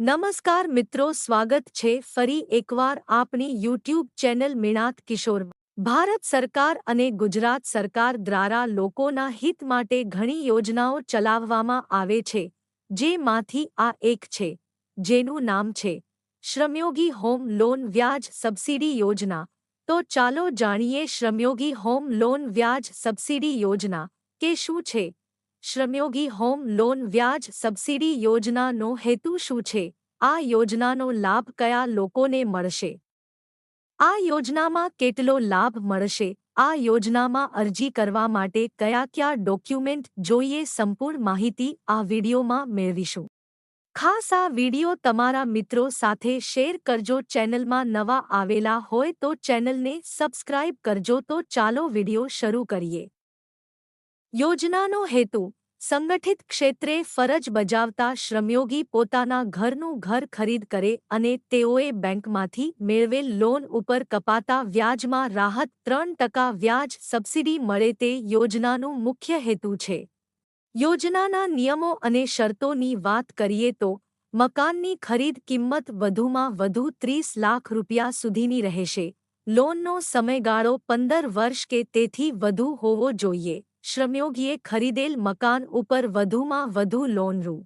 નમસ્કાર મિત્રો, સ્વાગત છે ફરી એકવાર આપની યુટ્યુબ ચેનલ મિણાત કિશોર ભારત સરકાર અને ગુજરાત સરકાર દ્વારા લોકોના હિત માટે ઘણી યોજનાઓ ચલાવવામાં આવે છે, જેમાંથી આ એક છે, જેનું નામ છે, શ્રમયોગી હોમ લોન વ્યાજ સબસિડી યોજના. તો ચાલો જાણીએ શ્રમયોગી હોમ લોન વ્યાજ સબસિડી યોજના કે શું છે? શ્રમયોગી હોમ લોન વ્યાજ સબસિડી યોજનાનો હેતુ શું છે? આ યોજનાનો લાભ કયા લોકોને મળશે? આ યોજનામાં કેટલો લાભ મળશે? આ યોજનામાં અરજી કરવા માટે કયા કયા ડોક્યુમેન્ટ જોઈએ? સંપૂર્ણ માહિતી આ વિડીયોમાં મેળવીશું. ખાસ આ વીડિયો તમારા મિત્રો સાથે શેર કરજો. ચેનલમાં નવા આવેલા હોય તો ચેનલને સબસ્ક્રાઇબ કરજો. તો ચાલો વીડિયો શરૂ કરીએ. યોજનાનો હેતુ, સંગઠિત ક્ષેત્રે ફરજ બજાવતા શ્રમયોગી પોતાના ઘરનું ઘર ખરીદ કરે અને તેઓએ બેંકમાંથી મેળવેલ લોન ઉપર કપાતા વ્યાજમાં રાહત ત્રણ ટકા વ્યાજ સબસિડી મળે તે યોજનાનું મુખ્ય હેતુ છે. યોજનાના નિયમો અને શરતોની વાત કરીએ તો, મકાનની ખરીદ કિંમત વધુમાં વધુ ત્રીસ લાખ રૂપિયા સુધીની રહેશે. લોનનો સમયગાળો પંદર વર્ષ કે તેથી વધુ હોવો જોઈએ. શ્રમયોગીએ ખરીદેલ મકાન ઉપર વધુમાં વધુ લોન રૂ.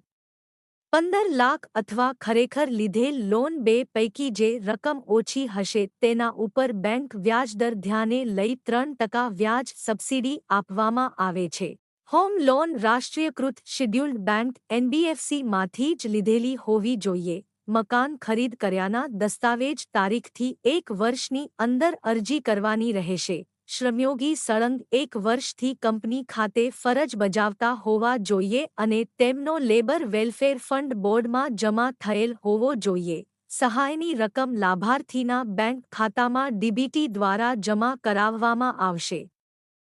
પંદર લાખ અથવા ખરેખર લીધેલ લોન બે પૈકી જે રકમ ઓછી હશે તેના ઉપર બેંક વ્યાજદર ધ્યાને લઈ ત્રણ ટકા વ્યાજ સબસિડી આપવામાં આવે છે. હોમ લોન રાષ્ટ્રીયકૃત શિડ્યુલ્ડ બેંક એનબીએફસીમાંથી જ લીધેલી હોવી જોઈએ. મકાન ખરીદ કર્યાના દસ્તાવેજ તારીખથી એક વર્ષની અંદર અરજી કરવાની રહેશે. શ્રમયોગી સળંગ એક વર્ષથી કંપની ખાતે ફરજ બજાવતા હોવા જોઈએ અને તેમનો લેબર વેલફેર ફંડ બોર્ડમાં જમા થયેલ હોવો જોઈએ. સહાયની રકમ લાભાર્થીના બેંક ખાતામાં ડીબીટી દ્વારા જમા કરાવવામાં આવશે.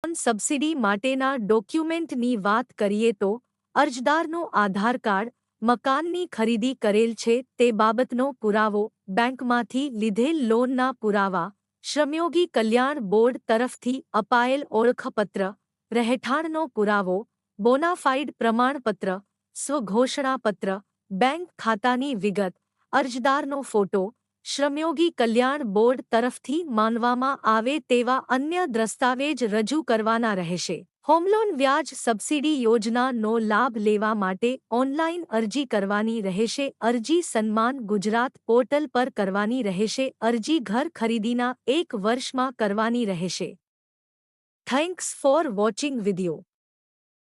સબસિડી માટેના ડોક્યુમેન્ટની વાત કરીએ તો, અરજદારનો આધાર કાર્ડ, મકાનની ખરીદી કરેલ છે તે બાબતનો પુરાવો, બેંકમાંથી લીધેલ લોનના પુરાવા શ્રમયોગી કલ્યાણ બોર્ડ તરફથી અપાયેલ ઓળખપત્ર, રહેઠાણનો પુરાવો બોનાફાઇડ પ્રમાણપત્ર, સ્વઘોષણાપત્ર, બેંક ખાતાની વિગત, અરજદારનો ફોટો, શ્રમયોગી કલ્યાણ બોર્ડ તરફથી માનવામાં આવે તેવા અન્ય દસ્તાવેજ રજૂ કરવાના રહેશે. હોમલોન વ્યાજ સબસિડી યોજનાનો લાભ લેવા માટે ઓનલાઇન અરજી કરવાની રહેશે. અરજી સન્માન ગુજરાત પોર્ટલ પર કરવાની રહેશે. અરજી ઘર ખરીદીના એક વર્ષમાં કરવાની રહેશે. Thanks for watching video